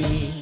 see.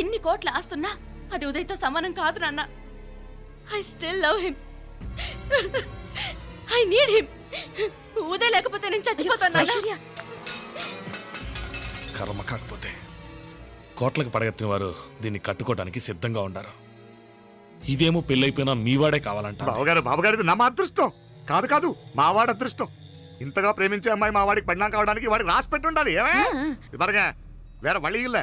ఇన్ని కోట్ల ఆస్తున్నా అది ఉదయ్తో సమానం కాదు నాన్న. I still love him I need him Uday లేకపోతే నేను చచ్చిపోతాను కర్మ కాకపోతే కోట్లకు పడగెత్తిన వారు దీన్ని కట్టుకోవడానికి సిద్ధంగా ఉండరు. ఇదేమో పెళ్ళైపోయినా మీవాడే కావాలంట బావగారు బావగారిది నా అదృష్టం. కాదు కాదు మావాడి అదృష్టం. ఇంతగా ప్రేమించే అమ్మాయి మా వాడికి పడినా కావడానికి వాడికి రాసి పెట్టుండాలి ఏమే? ఇది వేరే వళ్ళీ ఇల్లే.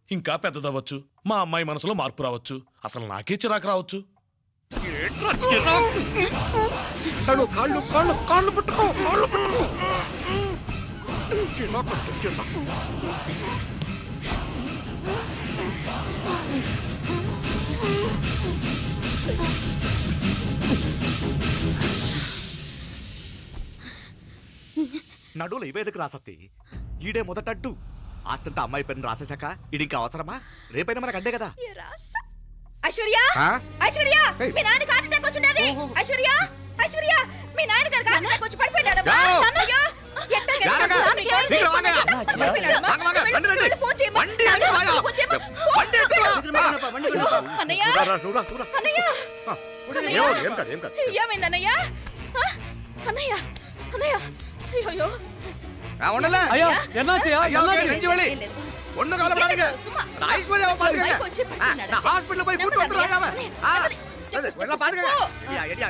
ఇంకా పెద్దదవ్వచ్చు. మా అమ్మాయి మనసులో మార్పు రావచ్చు. అసలు నాకే చిరాకు రావచ్చు. కాళ్ళు కాళ్ళు కాళ్ళు కాళ్ళు పట్టుకో కాళ్ళు పట్టుకో. చిరాకు, చిరాకు. నడువులు ఇవేదకు రాసత్తి. ఈడే మొదటడ్డు. ఆస్తంతా అమ్మాయి పేరుని రాసేశాక ఇది ఇంకా అవసరమా? రేపైనా మనకు అడ్డే కదా. ఐశ్వర్య? ఐశ్వర్య. మీ నాన్నకి హార్ట్ అటాక్ వచ్చినది ఓహో. ఐశ్వర్య? ఐశ్వర్య? మీ హార్ట్ అటాక్ వచ్చి అన్నయ్య? అన్నయ్య. అన్నయ్య? అయ్యో நான் ஒண்ணல ஒண்ணு பாருங்க ஐஸ்வர்யா பாத்துக்கங்க. நான் ஹாஸ்பிடல்ல போய் கூட்டி வந்துறேன்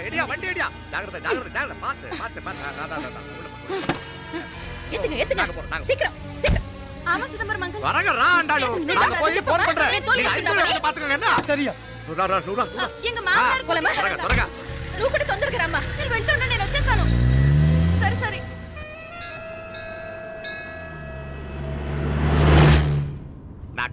எடியா வண்டி எடியா ஜாகிரதை ஜாகிரதை ஜாகிரதை பாத்து பாத்து பாத்து. நான் நான் நான் ஏத்துங்க ஏத்துங்க. சீக்கிரம் சீக்கிரம். ஆமா சிதம்பரம் மங்கல் வரங்க என்ன? சரியா? நூறா நூறா எங்க மாமனார் கொலை மாதிரி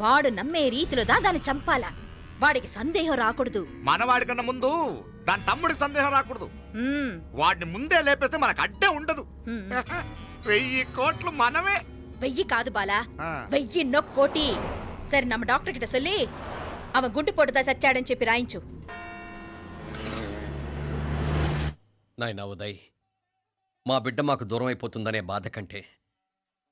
వాడు నమ్మే రీతిలో దా దాన్ని చంపాలా? వాడికి సందేహం రాకూడదు. మనవాడికన్నా ముందు దాని తమ్ముడికి సందేహం రాకూడదు. వాడిని ముందే లేపేస్తే మనకు అడ్డే ఉండదు. వెయ్యి కోట్లు మనమే. వెయ్యి కాదు బాలా. వెయ్యి కోటి సరే నమ్మ డాక్టర్ కిట చెల్లి అవ குண்டு పొడదా సచ్చాడని చెప్పి రాయించు. నాయన ఉదయ్ మా బిడ్డ మాకు దూరం అయిపోతుందనే బాధ కంటే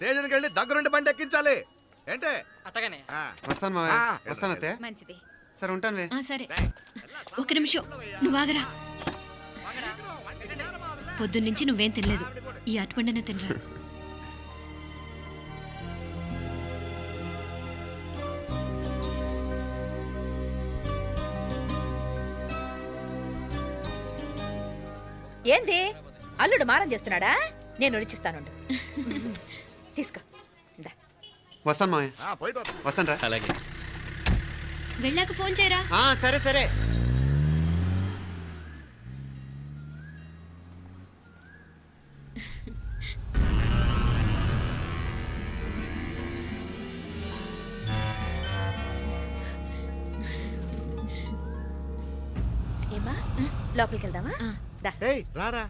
స్టేషన్కి వెళ్ళి దగ్గరుండి బండి ఎక్కించాలి. ఏంటే? అట్టగానే ఆ. వస్తాను మావయ్య. వస్తాను అత్తే. మంచిది. సరే ఉంటాను సరే. ఒక నిమిషం. నువ్వాగరా పొద్దున్నుంచి నువ్వేం తినలేదు. ఈ అటుపండిన తినరా? ఏంది? అల్లుడు మారం చేస్తున్నాడా? నేను రుచిస్తానుండు తీసుకో. ఇందా. వస్తాను వద్దాం. వస్తాను రా. అలాగే. వెళ్ళాక ఫోన్ చేయరా? ఆ, సరే సరే. ఏమా? లోపలికి వెళ్దామా? దా. ఏయ్ రారా.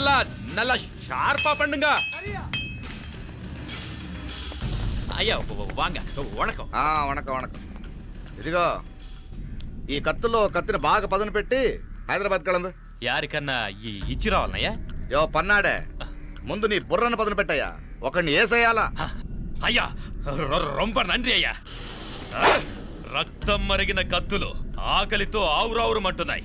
நல்லா நல்லா ஷார்ப்பா பண்ணுங்க ஐயா வ- வ- வாங்க வணக்கம் ఆ, వణకం వణకం ఇదిగో ఈ కత్తుల్లో కత్తిని బాగా పదును పెట్టి హైదరాబాద్ కళందు யாருக்கண்ணா இ- இச்சிராவல்லையா యో పన్నాడే ముందు నీ బుర్రను పదును పెట్టయ్యా ఒకడిని ఏసేయాలా అయ్యా రొ- రొంబ నంది అయ్యా ఆ, రక్తం మరిగిన కత్తులు ఆకలితో ఆవురావురమంటున్నాయి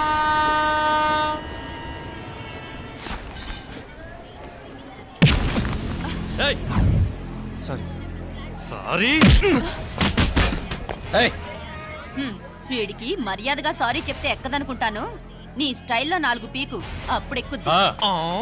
సారీ. సారీ? వీడికి మర్యాదగా సారీ చెప్తే ఎక్కదనుకుంటాను? నీ స్టైల్లో నాలుగు పీకు అప్పుడెక్కుద్ది. ఆ.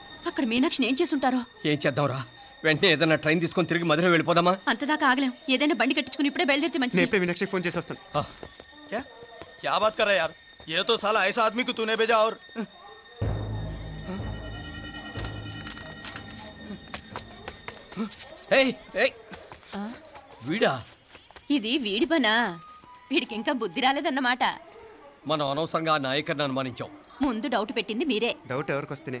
అక్కడ మీనాక్షిని ఏం చేసుంటారో ఏం చేద్దాంరా వెంటనే ఏదైనా ట్రైన్ తీసుకొని తిరిగి మధుర వెళ్ళిపోదామా అంతదాకా ఆగలేం ఏదైనా బండి కట్టించుకుని ఇప్పుడే బయలుదేరితే నేను మంచిది ఇప్పుడే మీనాక్షి ఫోన్ చేసి వస్తాను क्या क्या बात कर रहा है यार ये तो साला ऐसा आदमी को तूने भेजा और ఏయ్ ఏయ్ ఆ, వీడా ఇది వీడి పనా వీడికి ఇంకా బుద్ధి రాలేదన్నమాట మనం అనవసరంగా ఆ నాయకర్ని అనుమానించాం ముందు డౌట్ పెట్టింది మీరే డౌట్ ఎవరికి వస్తేనే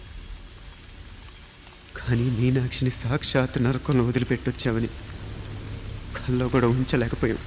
కానీ మీనాక్షిని సాక్షాత్ నరకంలో వదిలిపెట్టొచ్చామని కల్లో కూడా ఉంచలేకపోయాం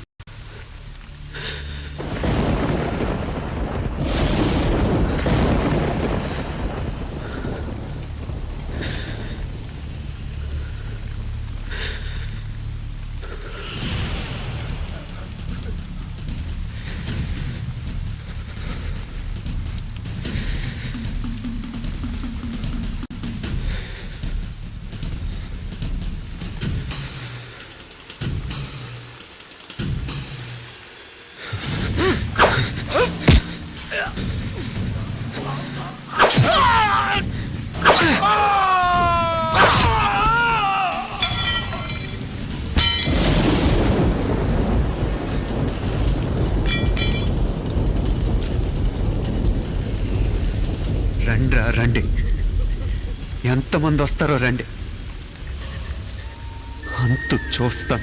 ఎంతమంది వస్తారో రండి. అంతు చూస్తాం.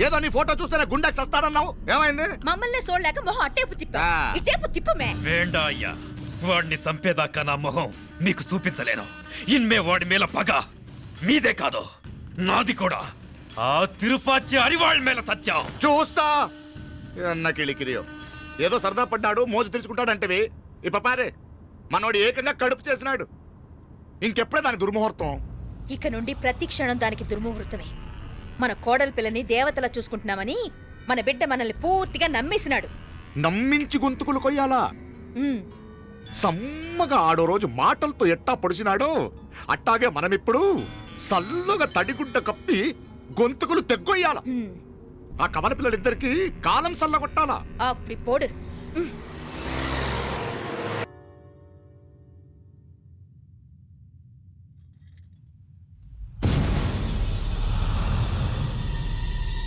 ఏదో నీ ఫోటో చూస్తేనే గుండెకి సస్తాడన్నావు? ఏమైంది? మమ్మల్ని చూడలేక మొహం అట్టేపు తిప్పా. ఆ. ఇట్టేపు తిప్పమే. వేండా అయ్యా వాడిని చంపేదాకా నా మొహం మీకు చూపించలేను. ఇన్మే వాడి మేల పగ. మీదే కాదు నాది కూడా. ఆ తిరుపాచి అరివాళ్ళ మేల సత్యం. చూస్తా. అన్న కిళికిరియో. ఏదో సరదా పడ్డాడు మోజు తెరుచుకుంటాడంటవి. ఈ పపారే మనోడు ఏకంగా కడుపు చేసినాడు. ఇంకెప్పుడే దాని దుర్ముహూర్తం? ఇక నుండి ప్రతి క్షణం దానికి దుర్ముహూర్తమే. మన కోడల పిల్లని దేవతలా చూసుకుంటున్నామని మన బిడ్డ మనల్ని పూర్తిగా నమ్మేసినాడు. నమ్మించి గొంతుకులు కొయ్యాలా? సమ్మగా ఆడో రోజు మాటలతో ఎట్టా పొడిచినాడో? అట్టాగే మనమిప్పుడు సల్లుగా తడిగుడ్డ కప్పి గొంతుకులు తెగ్గొయ్యాల? ఆ కవల పిల్లలిద్దరికి కాలం సల్లగొట్టాలా? అప్పుడు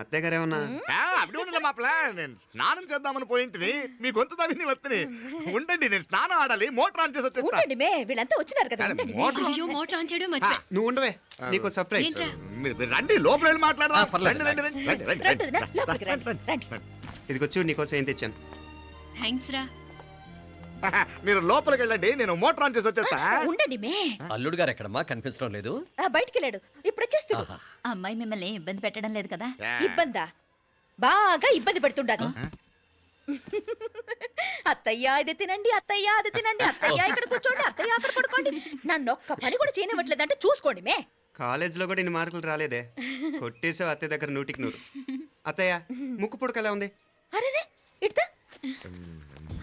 అత్తయ్య గారు ఏమన్నా అప్పుడు ఉండలే మా ప్లాన్ నేను స్నానం చేద్దామని పోయింటిని. మీ గొంతు తవ్వి వస్తుంది ఉండండి నేను స్నానం ఆడాలి మోటార్ ఆన్ చేసి వచ్చేస్తా. ఉండండి మే వీళ్ళంతా వచ్చినారు కదా. మోటార్ అయ్యో మోటార్ ఆన్ చేయడం మర్చిపోయా. నువ్వు ఉండవే నీకు సర్ప్రైజ్? మీరు రండి లోపల వెళ్ళి మాట్లాడదాం. రండి రండి రండి. రండి రండి రండి వదినా, రండి లోపలికి రండి రండి ఇదిగో చూడు నీకోసం ఏం తెచ్చాను. థ్యాంక్స్ రా. మీరు లోపలికి వెళ్ళండి నేను మోటార్ ఆన్ చేసి వచ్చేస్తా. ఉండండి మే. అల్లుడు గారు ఎక్కడమ్మా కనిపించడం లేదు. ఆ, బయటికి వెళ్ళాడు. ఇప్పుడు వచ్చేస్తుడు. అమ్మాయి మిమ్మల్ని ఇబ్బంది పెట్టడం లేదు కదా? ఇబ్బందా? బాగా ఇబ్బంది పెడుతుండదు అత్తయ్య ఇది తినండి అత్తయ్య అది తినండి అత్తయ్య ఇక్కడ కూర్చోండి అత్తయ్య అక్కడ పడుకోండి. నన్ను ఒక్క పని కూడా చేయనివ్వట్లేదంటే చూసుకోండి మే. కాలేజీలో కూడా ఇన్ని మార్కులు రాలేదే. కొట్టేసావు అత్తయ్య దగ్గర నూటికి నూరు. అత్తయ్య ముక్కు పుడక ఎలా ఉంది? అరే ఇడతా.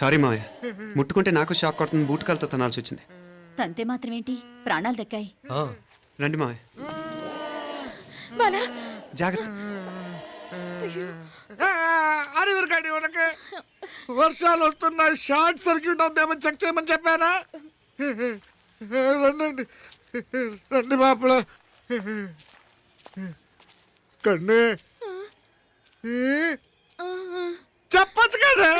సారీ మావయ్య ముట్టుకుంటే నాకు షాక్ కొడుతుంది బూట్ కాలుతో తనాల్సి వచ్చింది. తంతే మాత్రమేంటి? ప్రాణాలు దక్కాయి. రండి మావయ్య జాగ్రత్త. అరే వీరకాడి ఉనక. వర్షాలు వస్తున్నాయి. షార్ట్ సర్క్యూట్ అవుతామని చెక్ చేయమని చెప్పానా? రండి రండి మాపల. కన్ను. చెప్పచ్చు కదా?